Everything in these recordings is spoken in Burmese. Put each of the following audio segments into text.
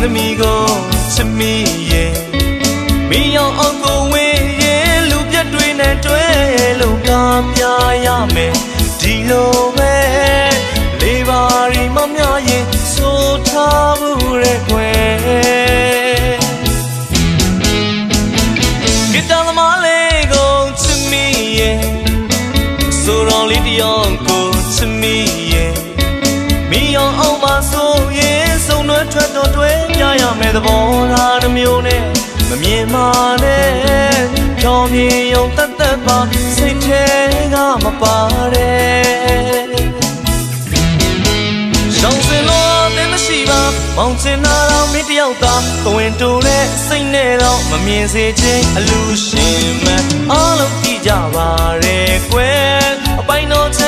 င်းသမီးကိုချစ်မိရဲ့မီယောင်အောင်ကိုဝင်းရဲ့လူပြတ်တွေနဲ့တွဲလို့ပြပြရမယ်ဒီလိုပဲလေးပါရီမမြရင်ဆိုထားမှုရဲ့ကွယ်ဂီတသမားလေးကိုချစ်မိရဲ့ဆိုတော်လေးတယောက်ကိုချစ်မိရဲ့မီ မယ်သဘောထားတစ်မျိုးနဲ့မမြင်မာနဲ့ကြောင်မြေယုံတတ်တတ်ပါစိတ်ထဲကမပါတဲ့ရှောင်းစင်လို့အသိမရှိပါမောင်ချင်တာတော့မင်းတယောက်သာကိုဝင်တူတဲ့စိတ်နဲ့တော့မမြင်စေခြင်းအလူရှင်မအားလုံးကြည့်ကြပါရဲ့ကွယ်အပိုင်တော်ချ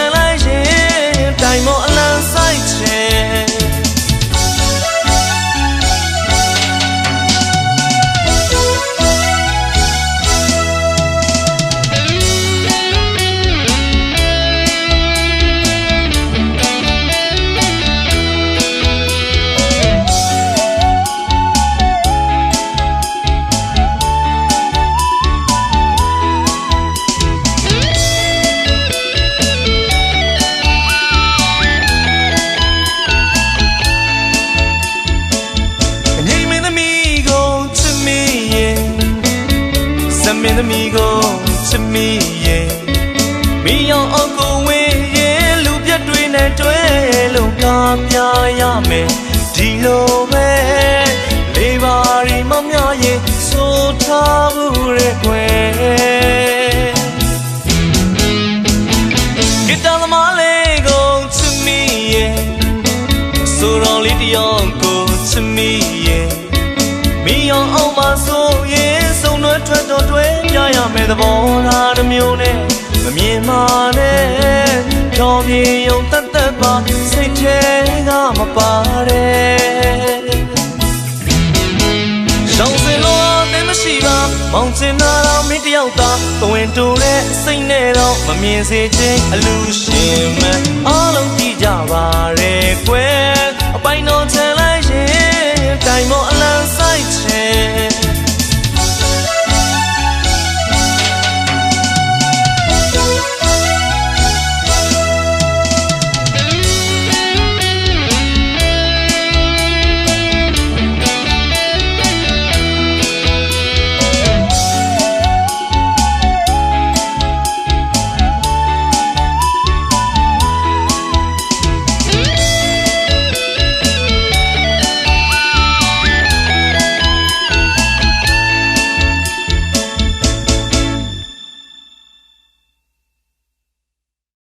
မင်းသမီးကိုချစ်မိရဲ့မီယောင်အောင်ကိုဝင်းရဲ့လူပြတ်တွေနဲ့တွဲလို့ကားပြရမယ်ဒီလိုပဲလေးပါရီမမြရဲ့ဆိုထားမှုရဲ့ကွယ်ဂီတသမားလေးကိုချစ်မိရဲ့ဆိုတော်လေးတယောက်ကိုချစ်မိရဲ့ မီယောင်အောင်မဆိုရင်စုံနှွဲထွက်တော့တွဲပြရမယ်သဘောထားတစ်မျိုးနဲ့မမြင်မာနဲ့ကြောင်ပြေယုံတတ်တတ်ပါစိတ်ထဲကမပါတဲ့ရှောင်းစင်လို့အသိမရှိပါမောင်ချင်တာတော့မင်းတယောက်သာကိုဝင်တူတဲ့စိတ်နဲ့တော့မမြင်စေခြင်းအလူရှင်မအားလုံးကြည့်ကြပါရဲ့ကွယ်